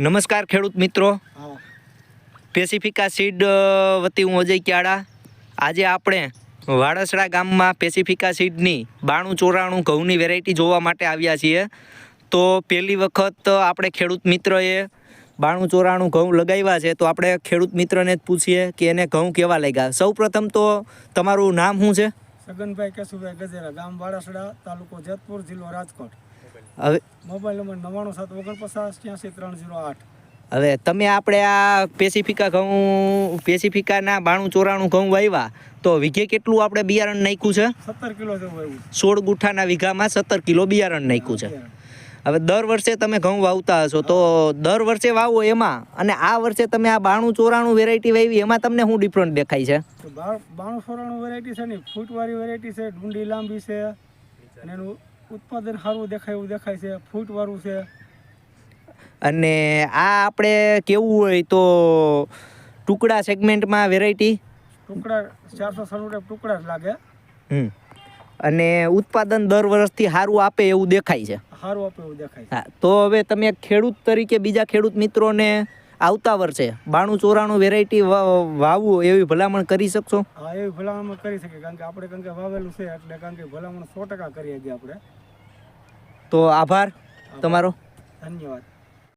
નમસ્કાર ખેડૂત મિત્રો. પેસિફિકા સીડ વતી હું અજય ક્યાડા. આજે આપણે વાડસડા ગામમાં પેસિફિકા સીડની બાણું ચોરાણું ઘઉંની વેરાયટી જોવા માટે આવ્યા છીએ. તો પહેલી વખત આપણે ખેડૂત મિત્રએ બાણું ચોરાણું ઘઉં લગાવ્યા છે. તો આપણે ખેડૂત મિત્રને જ પૂછીએ કે એને ઘઉં કેવા લાગ્યા. સૌ પ્રથમ તો તમારું નામ શું છે? સગનભાઈ કેશુભાઈ ગજેરા ગામ વાડસડા તાલુકો જેતપુર જિલ્લો રાજકોટ. હવે મોબાઈલ નંબર નવ્વાણું સાત ઓગણપચાસ ત્યાંસી ત્રણ ઝીરો આઠ હવે તમે આપણે આ પેસિફિકા ઘઉં પેસિફિકાના બાણું ચોરાણું ઘઉં વાવ્યા તો વીઘે કેટલું આપણે બિયારણ નાખ્યું છે? સત્તર કિલો સોળ ગુઠાના વીઘામાં સત્તર કિલો બિયારણ નાખ્યું છે. હવે દર વર્ષે તમે ઘઉં વાવતા હશો તો દર વર્ષે વાવો એમાં અને આ વર્ષે તમે આ બાણું ચોરાણું વેરાયટી વાવી એમાં તમને શું ડિફરન્ટ દેખાય છે? બાણું ચોરાણું વેરાયટી છે ને ફૂટવાળી વેરાયટી છે ડુંડી લાંબી છે અને એનું ઉત્પાદન સારું દેખાય એવું દેખાય છે ફૂટવાળું છે. અને આ આપણે કેવું હોય તો ટુકડા સેગમેન્ટમાં વેરાયટી ટુકડા ચારસો સલુટે ટુકડા જ લાગે. હમ. અને ઉત્પાદન દર વર્ષથી સારું આપે એવું દેખાય છે? સારું આપે એવું દેખાય છે. હા તો હવે તમે ખેડૂત તરીકે બીજા ખેડૂત મિત્રોને આવતા વર્ષે બાણું ચોરાણું વેરાયટી વાવવું એવી ભલામણ કરી શકશો? હા એવી ભલામણ કરી શકીએ કારણ કે આપણે કારણ કે વાવેલું છે એટલે કારણ કે ભલામણ સો ટકા કરીએ છીએ આપણે. તો આભાર તમારો. ધન્યવાદ.